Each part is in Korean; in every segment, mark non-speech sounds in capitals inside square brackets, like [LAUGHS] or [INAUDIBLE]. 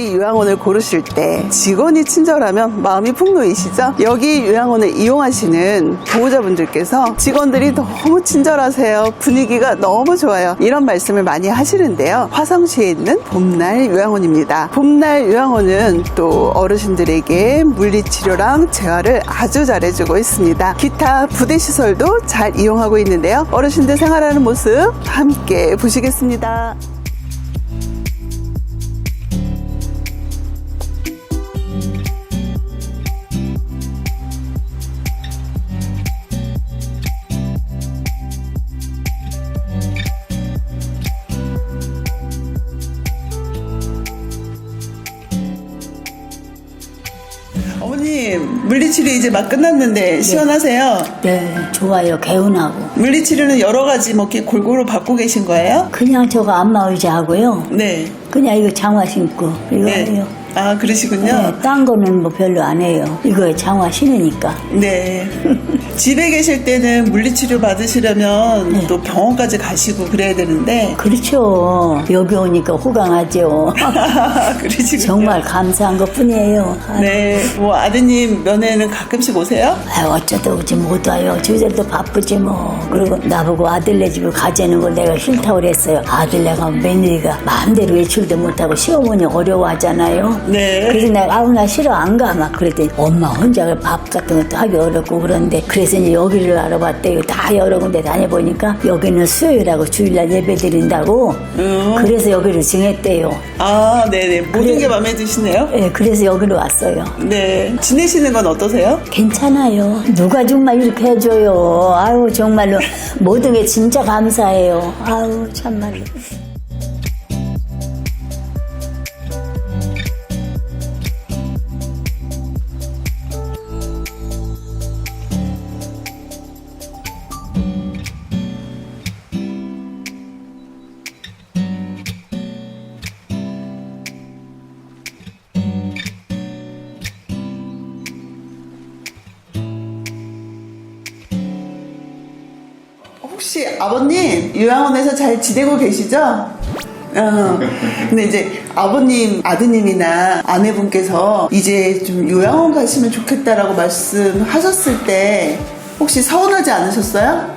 어디 요양원을 고르실 때 직원이 친절하면 마음이 풍 놓이시죠? 여기 요양원을 이용하시는 보호자분들께서 직원들이 너무 친절하세요. 분위기가 너무 좋아요. 이런 말씀을 많이 하시는데요. 화성시에 있는 봄날 요양원입니다. 봄날 요양원은 또 어르신들에게 물리치료랑 재활을 아주 잘해주고 있습니다. 기타 부대시설도 잘 이용하고 있는데요. 어르신들 생활하는 모습 함께 보시겠습니다. 물리치료 이제 막 끝났는데 시원하세요? 네, 좋아요. 개운하고. 물리치료는 여러 가지 뭐 이렇게 골고루 받고 계신 거예요? 그냥 저거 안마 의자 하고요. 네. 그냥 이거 장화 신고 이거 네. 해요. 아, 그러시군요. 네, 딴 거는 뭐 별로 안 해요. 이거에 장화 신으니까. 네. [LAUGHS] 집에 계실 때는 물리치료 받으시려면 네. 또 병원까지 가시고 그래야 되는데. 그렇죠. 여기 오니까 호강하죠. [LAUGHS] [LAUGHS] 그러시군요. 정말 감사한 것 뿐이에요. 아, 네. 뭐 아드님 면회는 가끔씩 오세요? 아유, 어쩌다 오지 못 와요. 저들도 바쁘지 뭐. 그리고 나보고 아들네 집을 가자는 걸 내가 싫다고 그랬어요. 아들네가 며느리가 마음대로 외출도 못하고 시어머니 어려워하잖아요. 네. 그래서 내가 아우 나 싫어 안 가 막 그랬더니 엄마 혼자 밥 같은 것도 하기 어렵고 그런데 그래서 이제 여기를 알아봤대요. 다 여러 군데 다녀보니까 여기는 수요일하고 주일날 예배 드린다고 음. 그래서 여기를 정했대요. 아, 네네. 모든 그래. 게 마음에 드시네요? 예, 그래서 여기로 왔어요. 네. 지내시는 건 어떠세요? 괜찮아요. 누가 정말 이렇게 해줘요. 아유, 정말로. 모든 게 진짜 감사해요. 아유, 참말로. 혹시 아버님 요양원에서 잘 지내고 계시죠? 어, 근데 이제 아버님, 아드님이나 아내분께서 이제 좀 요양원 가시면 좋겠다라고 말씀하셨을 때 혹시 서운하지 않으셨어요?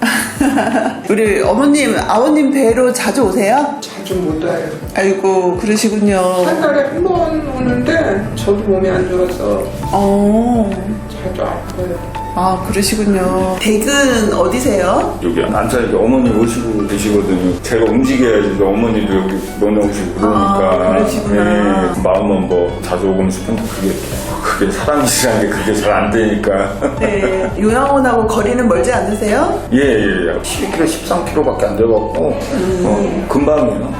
[LAUGHS] 우리 어머님, 아버님 뵈러 자주 오세요? 자주 못 와요. 아이고, 그러시군요. 한 달에 한 번 오는데 저도 몸이 안 좋아서 어, 자주 아파요. 아, 그러시군요. 댁은 어디세요? 여기 안산에 어머니 오시고 계시거든요. 제가 움직여야지 또 어머니도 여기 너네 오시고 그러니까 아, 그러시구나. 네, 마음은 뭐 자주 오고 싶은데 그게 그게 사람이라는 게 그게 잘 안 되니까 네. 요양원하고 거리는 멀지 않으세요? 예 예 예 12kg 13kg밖에 안 돼갖고 어, 금방이에요.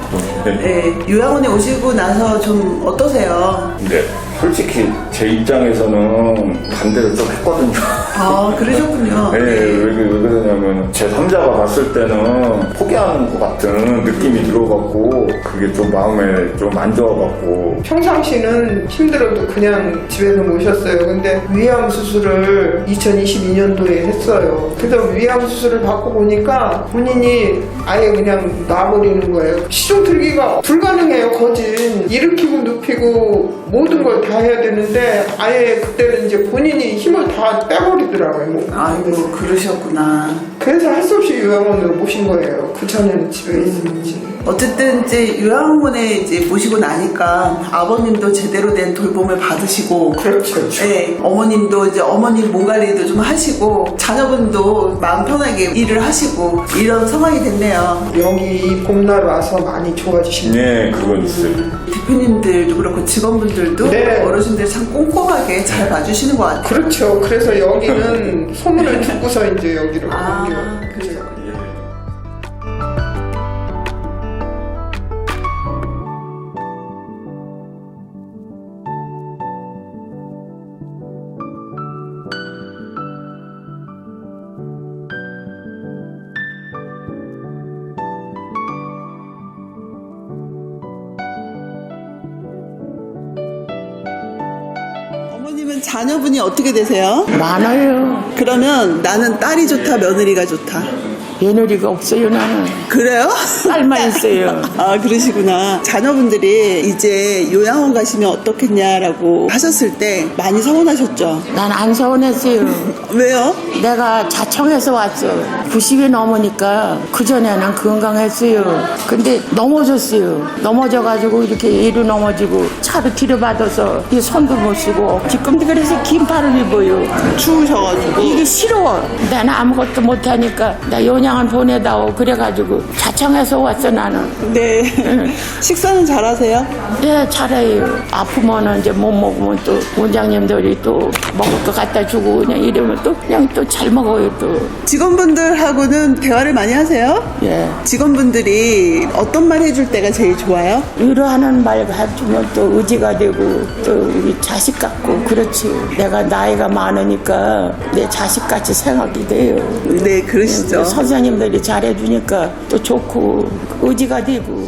네. 네, 요양원에 오시고 나서 좀 어떠세요? 근데 솔직히 제 입장에서는 반대로 좀 했거든요. 아, 그러셨군요. [LAUGHS] 네, 왜, 그- 왜 그러냐면 제 3자가 봤을 때는 포기하는 것 같은 느낌이 들어갖고 그게 좀 마음에 좀 안 좋아갖고 평상시는 힘들어도 그냥 집에서 모셨어요. 근데 위암 수술을 2022년도에 했어요. 그래서 위암 수술을 받고 보니까 본인이 아예 그냥 놔버리는 거예요. 시중 들기가 불가능해요. 거진 일으키고 눕히고 모든 걸 다 해야 되는데 아예 그때는 이제 본인이 힘을 다 빼버리더라고요. 뭐. 아이고, 그러셨구나. 그래서 할 수 없이 요양원으로 모신 거예요. 그 전에는 집에 있었지. 어쨌든 이제 요양원에 이제 모시고 나니까 아버님도 제대로 된 돌봄을 받으시고 그렇죠. 네, 어머님도 이제 어머님 몸 관리도 좀 하시고 자녀분도 마음 편하게 일을 하시고 이런 상황이 됐네요. 여기 봄날 와서 많이 좋아지신 네 그건 있어요. 대표님들도 그렇고 직원분들도 네. 어르신들 참 꼼꼼하게 잘 봐주시는 것 같아요. 그렇죠. 그래서 여기는 [LAUGHS] 소문을 듣고서 이제 여기로 아, 옮겨. 자녀분이 어떻게 되세요? 많아요. 그러면 나는 딸이 좋다, 며느리가 좋다. 며느리가 없어요 나는. 그래요? 딸만 [LAUGHS] 있어요. 아 그러시구나. 자녀분들이 이제 요양원 가시면 어떻겠냐라고 하셨을 때 많이 서운하셨죠? 난 안 서운했어요. 왜요? 내가 자청해서 왔어. 90이 넘으니까 그전에는 건강했어요. 근데 넘어졌어요. 넘어져가지고 이렇게 이로 넘어지고 차로 뒤로받아서 이 손도 못 쓰고 지금도 그래서 긴팔을 입어요. 추우셔가지고. 이게 싫어. 나는 아무것도 못하니까 나 요 양원 보내다오. 그래가지고 자청해서 왔어 나는. 네 [LAUGHS] 식사는 잘하세요? 네 잘해요. 아프면은 이제 못 먹으면 또 원장님들이 또 먹을 거 갖다 주고 그냥 이러면 또 그냥 또 잘 먹어요 또. 직원분들하고는 대화를 많이 하세요? 예. 직원분들이 어떤 말 해줄 때가 제일 좋아요? 위로하는 말 해주면 또 의지가 되고 또 우리 자식 같고 그렇지. 내가 나이가 많으니까 내 자식같이 생각이 돼요. 네 그러시죠 선생 님들이 잘해주니까 또 좋고 의지가 되고.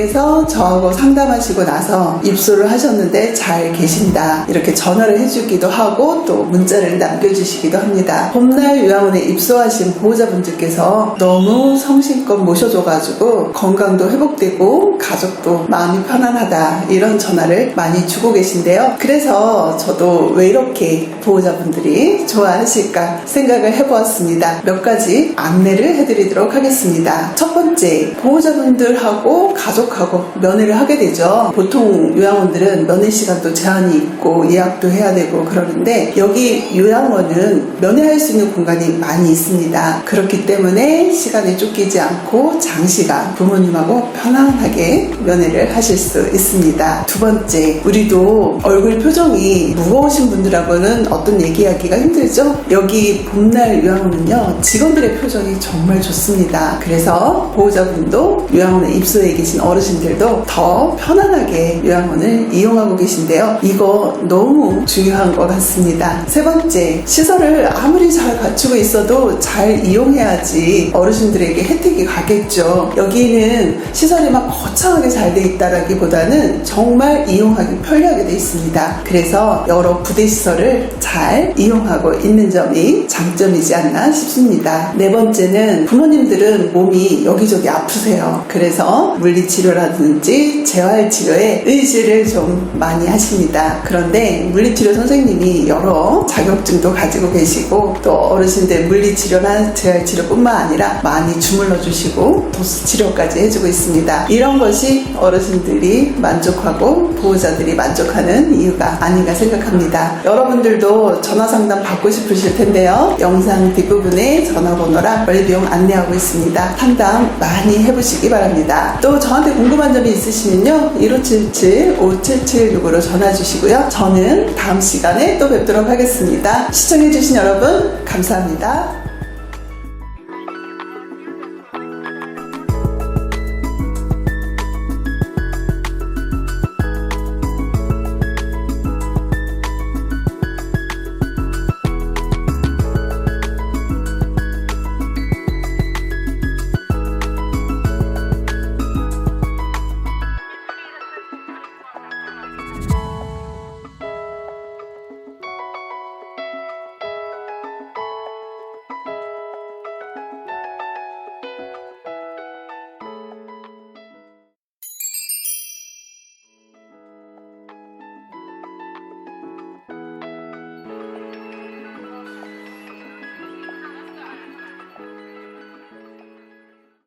보호자분들께서 저하고 상담하시고 나서 입소를 하셨는데 잘 계신다 이렇게 전화를 해주기도 하고 또 문자를 남겨주시기도 합니다. 봄날 요양원에 입소하신 보호자분들께서 너무 성심껏 모셔줘가지고 건강도 회복되고 가족도 마음이 편안하다 이런 전화를 많이 주고 계신데요. 그래서 저도 왜 이렇게 보호자분들이 좋아하실까 생각을 해보았습니다. 몇 가지 안내를 해드리도록 하겠습니다. 첫 번째, 보호자분들하고 가족 하고 면회를 하게 되죠. 보통 요양원들은 면회 시간도 제한이 있고 예약도 해야 되고 그러는데 여기 요양원은 면회할 수 있는 공간이 많이 있습니다. 그렇기 때문에 시간에 쫓기지 않고 장시간 부모님하고 편안하게 면회를 하실 수 있습니다. 두 번째, 우리도 얼굴 표정이 무거우신 분들하고는 어떤 얘기하기가 힘들죠? 여기 봄날 요양원은요, 직원들의 표정이 정말 좋습니다. 그래서 보호자분도 요양원에 입소해 계신 어 르신들도 더 편안하게 요양원을 이용하고 계신데요. 이거 너무 중요한 것 같습니다. 세 번째, 시설을 아무리 잘 갖추고 있어도 잘 이용해야지 어르신들에게 혜택이 가겠죠. 여기는 시설이 막 거창하게 잘 돼 있다라기보다는 정말 이용하기 편리하게 돼 있습니다. 그래서 여러 부대 시설을 잘 이용하고 있는 점이 장점이지 않나 싶습니다. 네 번째는 부모님들은 몸이 여기저기 아프세요. 그래서 물리치 료라든지 재활치료에 의지를 좀 많이 하십니다. 그런데 물리치료 선생님이 여러 자격증도 가지고 계시고 또 어르신들 물리치료나 재활치료뿐만 아니라 많이 주물러 주시고 도수 치료까지 해주고 있습니다. 이런 것이 어르신들이 만족하고 보호자들이 만족하는 이유가 아닌가 생각합니다. 여러분들도 전화 상담 받고 싶으실 텐데요. 영상 뒷부분에 전화번호랑 원리비용 안내하고 있습니다. 상담 많이 해보시기 바랍니다. 또 저한테 궁금한 점이 있으시면요. 1577-5776으로 전화 주시고요. 저는 다음 시간에 또 뵙도록 하겠습니다. 시청해주신 여러분 감사합니다.